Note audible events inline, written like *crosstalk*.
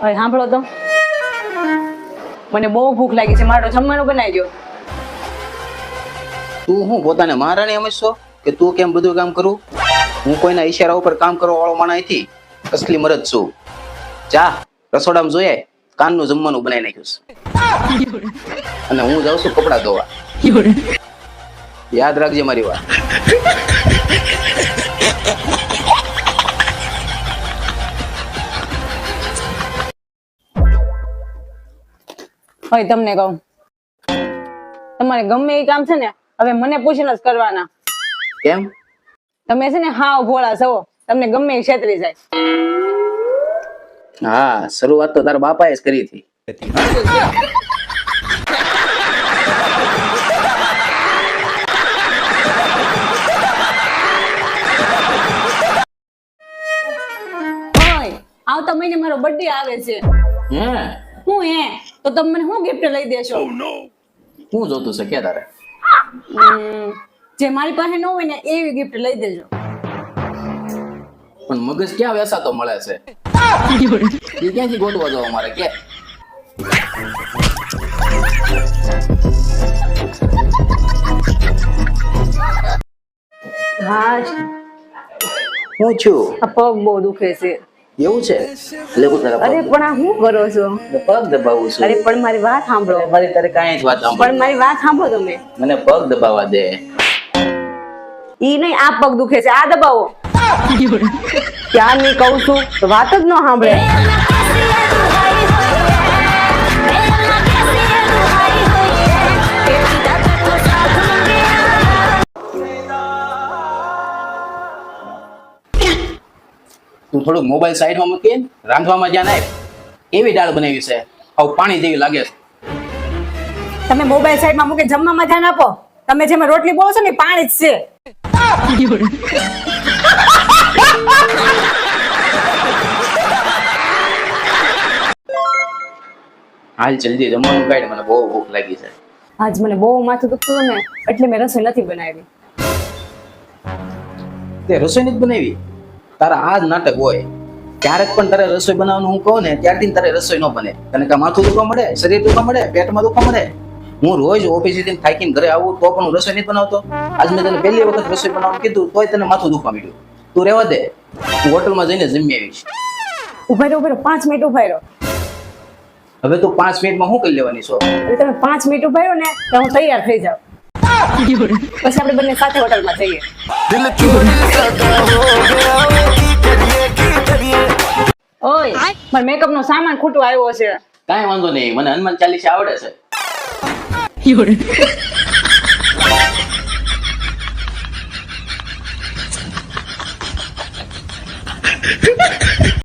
હવે સાંભળો તો. મને બહુ ભૂખ લાગી છે. મારો જમવાનું બનાવી દો તું હું પોતાને મહારાણી સમજશો? કે તું કેમ બધું કામ કરું? હું કોઈના ઈશારા ઉપર કામ કરવા વાળો માણસ નથી અસલી મરદ છું. જા રસોડામાં જોઈએ. કાનનું જમવાનું બનાવી નાખ્યું છે. અને હું જાઉં છું કપડા ધોવા. યાદ રાખજે મારી વાત. હવે તમને કહું. તમારે ગમે એ કામ છે ને હવે મને પૂછીને જ કરવાના. કેમ? તમે છે ને હાવ ભોળા છો. તમને ગમે એ છેતરી જાય. હા શરૂઆત તો તારા બાપાએ જ કરી હતી. આવતા મહિને મારો બર્થડે આવે છે. હે? હું હે? તો તમે મને શું ગિફ્ટ લઈ દેશો? હું જોતું છે કે તારે? જે મારી પાસે ન હોય ને એવી ગિફ્ટ લઈ દેજો. પણ મગજ ક્યાં વેસાતો મળે છે? એ ક્યાંથી ગોતવા જવા મારે કે? હા. હું છું? આ પગ બહુ દુખે છે. એવું છે? લેવું તારા અરે પણ આ હું કરો છો? પગ દબાવું છું. અરે પણ મારી વાત સાંભળો. મારી તારે કાંઈ જ વાત પણ મારી વાત સાંભળો તમે. મને પગ દબાવવા દે. ઈ નહીં આ પગ દુખે છે. આ દબાવો. *laughs* ક્યાં નહીં કહું છું? તો વાત જ ન સાંભળે. તું થોડું મોબાઈલ સાઈડમાં મૂકી રાંધવામાં જ્યાં નાખ એવી દાળ બનાવી છે. આવું પાણી જેવી લાગે છે. તમે મોબાઈલ સાઈડમાં મૂકે જમવામાં ધ્યાન આપો. તમે જેમાં રોટલી બોલો છો ને પાણી જ છે. હાલ જલ્દી જમવાનું કાઢ મને બહુ ભૂખ લાગી છે. આજ મને બહુ માથું દુખતું ને એટલે મેં રસોઈ નથી બનાવી. તે રસોઈ નથી બનાવી? તારા આ જ નાટક હોય ક્યારેક પણ તારે રસોઈ બનાવવાનું હું કહું ને ત્યારથી તારે રસોઈ ન બને. તને કે માથું દુખવા મળે શરીર દુખવા મળે પેટમાં દુખવા મળે? હું રોજ ઓફિસેથી થાકીને ઘરે આવું તો પણ હું રસોઈ નથી બનાવતો. આજ મેં તને પહેલી વખત રસોઈ બનાવવાનું કીધું તોય તને માથું દુખવા મળ્યું તું રહેવા દે. હું હોટલમાં જઈને જમી આવીશ. ઊભા રહો ઊભા રહો પાંચ મિનિટ ઊભા રહો. હવે તું પાંચ મિનિટમાં શું કરી લેવાની છો? તમે પાંચ મિનિટ ઊભા રહો ને તો હું તૈયાર થઈ જાઉં. પછી આપણે બંને સાથે હોટલમાં જઈએ. મારે મેકઅપ નો સામાન ખૂટવા આવ્યો છે. કાંઈ વાંધો નહીં મને હનુમાન ચાલીસા આવડે છે.